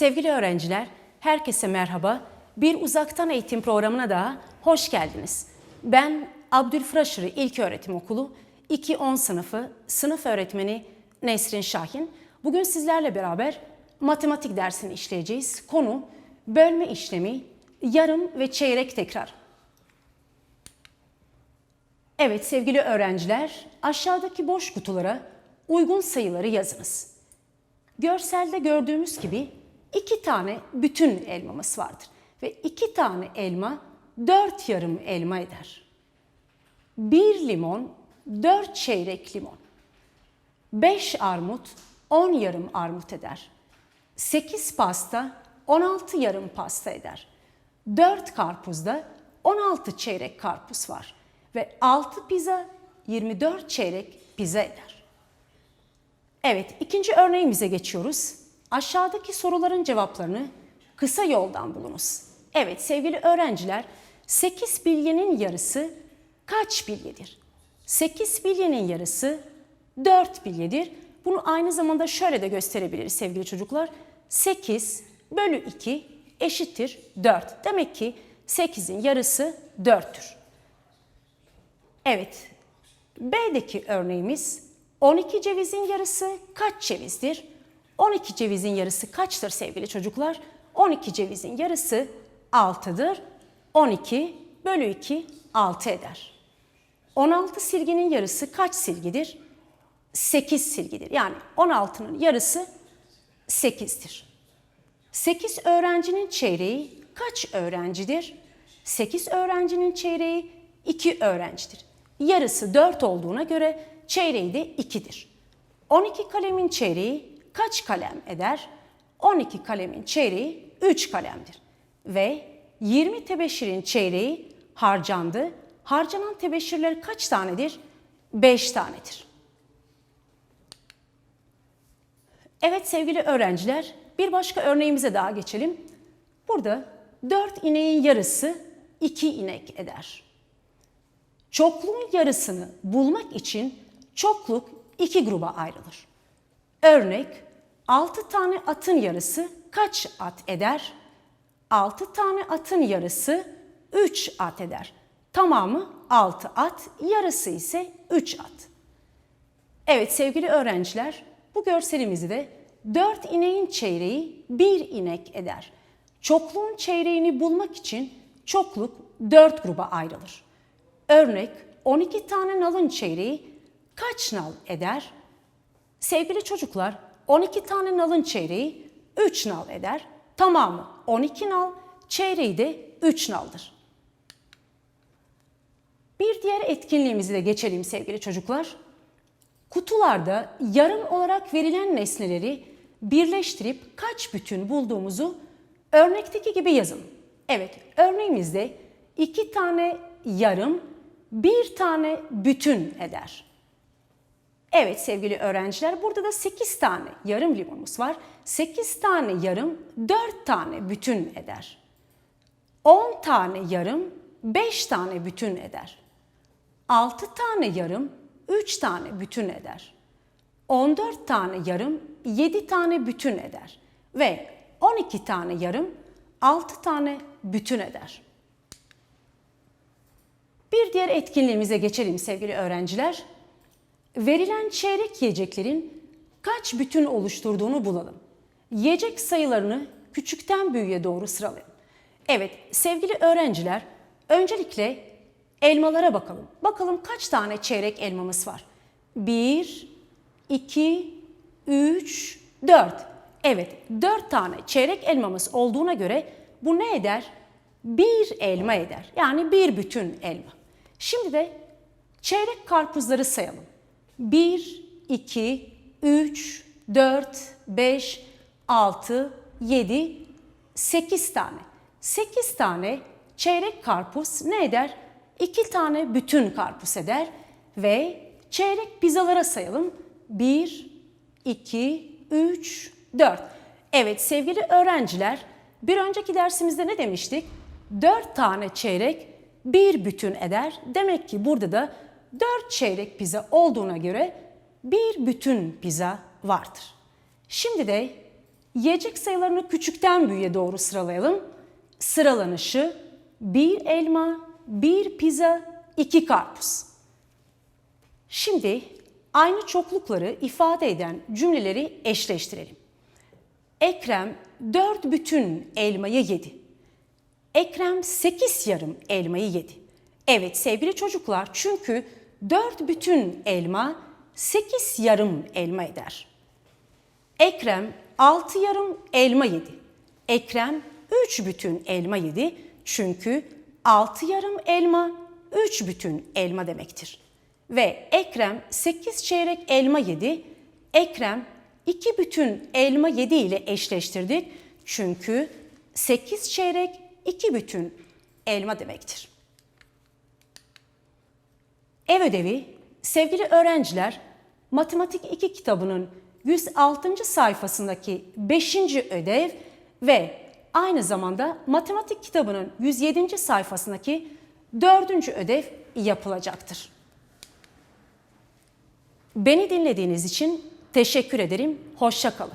Sevgili öğrenciler, herkese merhaba. Bir uzaktan eğitim programına daha hoş geldiniz. Ben Abdülfraşırı İlköğretim Okulu 2-10 sınıfı sınıf öğretmeni Nesrin Şahin. Bugün sizlerle beraber matematik dersini işleyeceğiz. Konu bölme işlemi, yarım ve çeyrek tekrar. Evet sevgili öğrenciler, aşağıdaki boş kutulara uygun sayıları yazınız. Görselde gördüğümüz gibi iki tane bütün elmamız vardır. Ve iki tane elma dört yarım elma eder. Bir limon dört çeyrek limon. Beş armut on yarım armut eder. Sekiz pasta on altı yarım pasta eder. Dört karpuzda on altı çeyrek karpuz var. Ve altı pizza 24 çeyrek pizza eder. Evet, ikinci örneğimize geçiyoruz. Aşağıdaki soruların cevaplarını kısa yoldan bulunuz. Evet sevgili öğrenciler, 8 bilyenin yarısı kaç bilyedir? 8 bilyenin yarısı 4 bilyedir. Bunu aynı zamanda şöyle de gösterebiliriz sevgili çocuklar. 8 bölü 2 eşittir 4. Demek ki 8'in yarısı 4'tür. Evet, B'deki örneğimiz 12 cevizin yarısı kaç cevizdir? 12 cevizin yarısı kaçtır sevgili çocuklar? 12 cevizin yarısı 6'dır. 12 bölü 2 6 eder. 16 silginin yarısı kaç silgidir? 8 silgidir. Yani 16'nın yarısı 8'dir. 8 öğrencinin çeyreği kaç öğrencidir? 8 öğrencinin çeyreği 2 öğrencidir. Yarısı 4 olduğuna göre çeyreği de 2'dir. 12 kalemin çeyreği kaç kalem eder? 12 kalemin çeyreği 3 kalemdir. Ve 20 tebeşirin çeyreği harcandı. Harcanan tebeşirler kaç tanedir? 5 tanedir. Evet sevgili öğrenciler, bir başka örneğimize daha geçelim. Burada 4 ineğin yarısı 2 inek eder. Çokluğun yarısını bulmak için çokluk iki gruba ayrılır. Örnek 6 tane atın yarısı kaç at eder? 6 tane atın yarısı 3 at eder. Tamamı 6 at, yarısı ise 3 at. Evet sevgili öğrenciler, bu görselimizde de 4 ineğin çeyreği 1 inek eder. Çokluğun çeyreğini bulmak için çokluk 4 gruba ayrılır. Örnek 12 tane nalın çeyreği kaç nal eder? Sevgili çocuklar 12 tane nalın çeyreği 3 nal eder. Tamamı 12 nal, çeyreği de 3 naldır. Bir diğer etkinliğimizi de geçelim sevgili çocuklar. Kutularda yarım olarak verilen nesneleri birleştirip kaç bütün bulduğumuzu örnekteki gibi yazın. Evet, örneğimizde iki tane yarım, bir tane bütün eder. Evet sevgili öğrenciler burada da 8 tane yarım limonumuz var. 8 tane yarım 4 tane bütün eder. 10 tane yarım 5 tane bütün eder. 6 tane yarım 3 tane bütün eder. 14 tane yarım 7 tane bütün eder. Ve 12 tane yarım 6 tane bütün eder. Bir diğer etkinliğimize geçelim sevgili öğrenciler. Verilen çeyrek yiyeceklerin kaç bütün oluşturduğunu bulalım. Yiyecek sayılarını küçükten büyüğe doğru sıralayalım. Evet sevgili öğrenciler öncelikle elmalara bakalım. Bakalım kaç tane çeyrek elmamız var? 1, 2, 3, 4. Evet 4 tane çeyrek elmamız olduğuna göre bu ne eder? Bir elma eder. Yani bir bütün elma. Şimdi de çeyrek karpuzları sayalım. 1, 2, 3, 4, 5, 6, 7, 8 tane. 8 tane çeyrek karpuz ne eder? 2 tane bütün karpuz eder ve çeyrek pizzalara sayalım. 1, 2, 3, 4. Evet sevgili öğrenciler bir önceki dersimizde ne demiştik? 4 tane çeyrek bir bütün eder. Demek ki burada da 4 çeyrek pizza olduğuna göre bir bütün pizza vardır. Şimdi de Yiyecek sayılarını küçükten büyüğe doğru sıralayalım. Sıralanışı bir elma, bir pizza, iki karpuz. Şimdi aynı çoklukları ifade eden cümleleri eşleştirelim. Ekrem dört bütün elmayı yedi. Ekrem sekiz yarım elmayı yedi. Evet sevgili çocuklar çünkü dört bütün elma sekiz yarım elma eder. Ekrem altı yarım elma yedi. Ekrem üç bütün elma yedi çünkü altı yarım elma üç bütün elma demektir. Ve Ekrem sekiz çeyrek elma yedi. Ekrem iki bütün elma yedi ile eşleştirdik. Çünkü sekiz çeyrek iki bütün elma demektir. Ev ödevi sevgili öğrenciler Matematik 2 kitabının 106. sayfasındaki 5. ödev ve aynı zamanda matematik kitabının 107. sayfasındaki 4. ödev yapılacaktır. Beni dinlediğiniz için teşekkür ederim. Hoşça kalın.